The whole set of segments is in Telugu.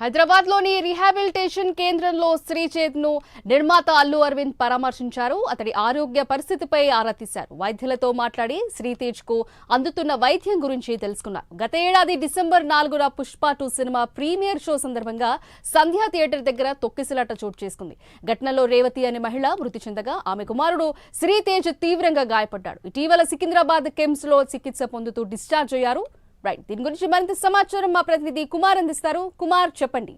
హైదరాబాద్లోని రీహాబిలిటేషన్ కేంద్రంలో శ్రీచేత్ను నిర్మాత అల్లు అరవింద్ పరామర్శించారు. అతడి ఆరోగ్య పరిస్థితిపై ఆరా తీశారు. వైద్యులతో మాట్లాడి శ్రీతేజ్కు అందుతున్న వైద్యం గురించి తెలుసుకున్నారు. గత ఏడాది డిసెంబర్ నాలుగున Pushpa two cinema premiere show సందర్భంగా సంధ్యా థియేటర్ దగ్గర తొక్కిసలాట చోటు చేసుకుంది. ఘటనలో రేవతి అనే మహిళ మృతి చెందగా ఆమె కుమారుడు శ్రీతేజ్ తీవ్రంగా గాయపడ్డాడు. ఇటీవల సికింద్రాబాద్ కెమ్స్లో చికిత్స పొందుతూ డిశ్చార్జ్ అయ్యారు. రైట్. దీని గురించి మరింత సమాచారం మా ప్రతినిధి కుమార్ అందిస్తారు. కుమార్ చెప్పండి.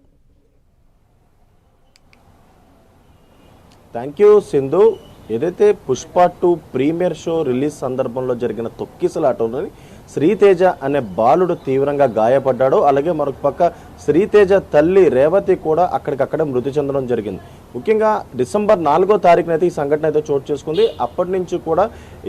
థ్యాంక్ యూ సింధు ఏదైతే Pushpa two premiere show release సందర్భంలో జరిగిన తొక్కిసలాటలోని శ్రీతేజ అనే బాలుడు తీవ్రంగా గాయపడ్డాడు. అలాగే మరొక పక్క శ్రీతేజ తల్లి రేవతి కూడా అక్కడికక్కడే మృతి చెందడం జరిగింది. ముఖ్యంగా డిసెంబర్ నాలుగో తారీఖున అయితే ఈ సంఘటన అయితే చోటు చేసుకుంది. అప్పటి నుంచి కూడా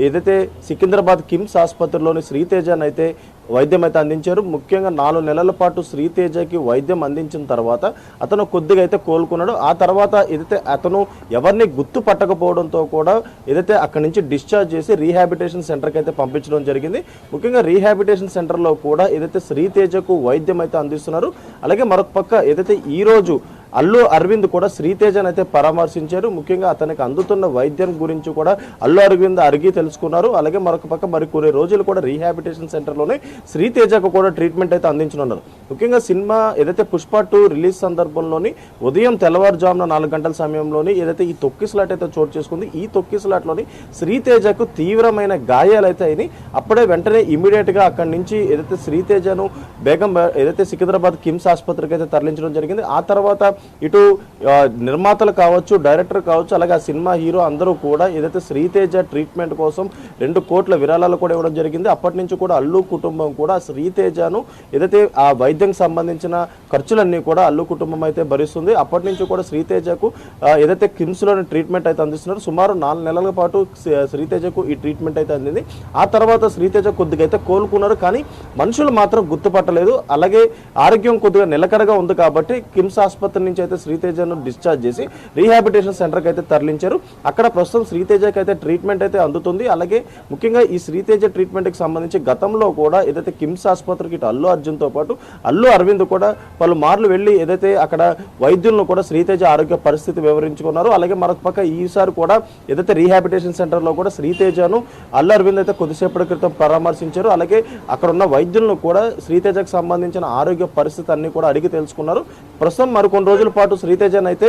ఏదైతే సికింద్రాబాద్ కిమ్స్ ఆసుపత్రిలోని శ్రీతేజని అయితే వైద్యం అయితే అందించారు. ముఖ్యంగా నాలుగు నెలల పాటు శ్రీతేజకి వైద్యం అందించిన తర్వాత అతను కొద్దిగా అయితే కోలుకున్నాడు. ఆ తర్వాత ఏదైతే అతను ఎవరిని గుర్తు పట్టకపోవడంతో కూడా ఏదైతే అక్కడి నుంచి డిశ్చార్జ్ చేసి రీహాబిటేషన్ సెంటర్కి అయితే పంపించడం జరిగింది. ముఖ్యంగా రీహాబిటేషన్ సెంటర్లో కూడా ఏదైతే శ్రీతేజకు వైద్యం అయితే అందిస్తున్నారు. అలాగే మరొక పక్క ఏదైతే ఈ రోజు అల్లు అరవింద్ కూడా శ్రీతేజను అయితే పరామర్శించారు. ముఖ్యంగా అతనికి అందుతున్న వైద్యం గురించి కూడా అల్లు అరవింద్ అరిగి తెలుసుకున్నారు. అలాగే మరొక పక్క మరి కొన్ని రోజులు కూడా రీహాబిటేషన్ సెంటర్లోనే శ్రీతేజకు కూడా ట్రీట్మెంట్ అయితే అందించనున్నారు. ముఖ్యంగా సినిమా ఏదైతే పుష్ప టూ రిలీజ్ సందర్భంలోని ఉదయం తెల్లవారుజామున నాలుగు గంటల సమయంలోని ఏదైతే ఈ తొక్కిసలాట అయితే చోటు చేసుకుంది ఈ తొక్కిసలాటలోని శ్రీతేజకు తీవ్రమైన గాయాలు అయితే అయినాయి. అప్పుడే వెంటనే ఇమీడియట్గా అక్కడి నుంచి ఏదైతే శ్రీతేజను బేగం ఏదైతే సికింద్రాబాద్ కిమ్స్ ఆసుపత్రికి అయితే తరలించడం జరిగింది. ఆ తర్వాత ఇటు నిర్మాతలు కావచ్చు డైరెక్టర్ కావచ్చు అలాగే ఆ సినిమా హీరో అందరూ కూడా ఏదైతే శ్రీతేజ ట్రీట్మెంట్ కోసం రెండు కోట్ల విరాళాలు కూడా ఇవ్వడం జరిగింది. అప్పటి నుంచి కూడా అల్లు కుటుంబం కూడా శ్రీతేజను ఏదైతే ఆ వైద్యం సంబంధించిన ఖర్చులన్నీ కూడా అల్లు కుటుంబం అయితే భరిస్తుంది. అప్పటి నుంచి కూడా శ్రీతేజకు ఏదైతే కిమ్స్లోని ట్రీట్మెంట్ అయితే అందిస్తున్నారు సుమారు నాలుగు నెలల పాటు శ్రీతేజకు ఈ ట్రీట్మెంట్ అయితే అందింది. ఆ తర్వాత శ్రీతేజ కొద్దిగా అయితే కోలుకున్నారు కానీ మనుషులు మాత్రం గుర్తుపట్టలేదు. అలాగే ఆరోగ్యం కొద్దిగా నిలకడగా ఉంది కాబట్టి కిమ్స్ ఆసుపత్రి నుంచి అయితే శ్రీతేజను డిశ్చార్జ్ చేసి రీహాబిటేషన్ సెంటర్కి అయితే తరలించారు. అక్కడ ప్రస్తుతం శ్రీతేజకి అయితే ట్రీట్మెంట్ అయితే అందుతుంది. అలాగే ముఖ్యంగా ఈ శ్రీతేజ ట్రీట్మెంట్కి సంబంధించి గతంలో కూడా ఏదైతే కిమ్స్ ఆసుపత్రికి ఇటు అల్లు అర్జున్తో పాటు అల్లు అరవింద్ కూడా పలు మార్లు వెళ్ళి ఏదైతే అక్కడ వైద్యులను కూడా శ్రీతేజ ఆరోగ్య పరిస్థితి వివరించుకున్నారు. అలాగే మరొక పక్క ఈసారి కూడా ఏదైతే రీహాబిటేషన్ సెంటర్లో కూడా శ్రీతేజను అల్లు అరవింద్ అయితే కొద్దిసేపటి క్రితం పరామర్శించారు. అలాగే అక్కడ ఉన్న వైద్యులను కూడా శ్రీతేజకు సంబంధించిన ఆరోగ్య పరిస్థితి అన్ని కూడా అడిగి తెలుసుకున్నారు. ప్రస్తుతం మరికొన్ని రోజు పాటు శ్రీతేజన్ అయితే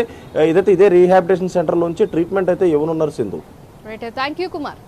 ఇదైతే ఇదే రీహాబిటేషన్ సెంటర్ నుంచి ట్రీట్మెంట్ అయితే ఇవ్వనున్నారు Sindhu. Right thank you Kumar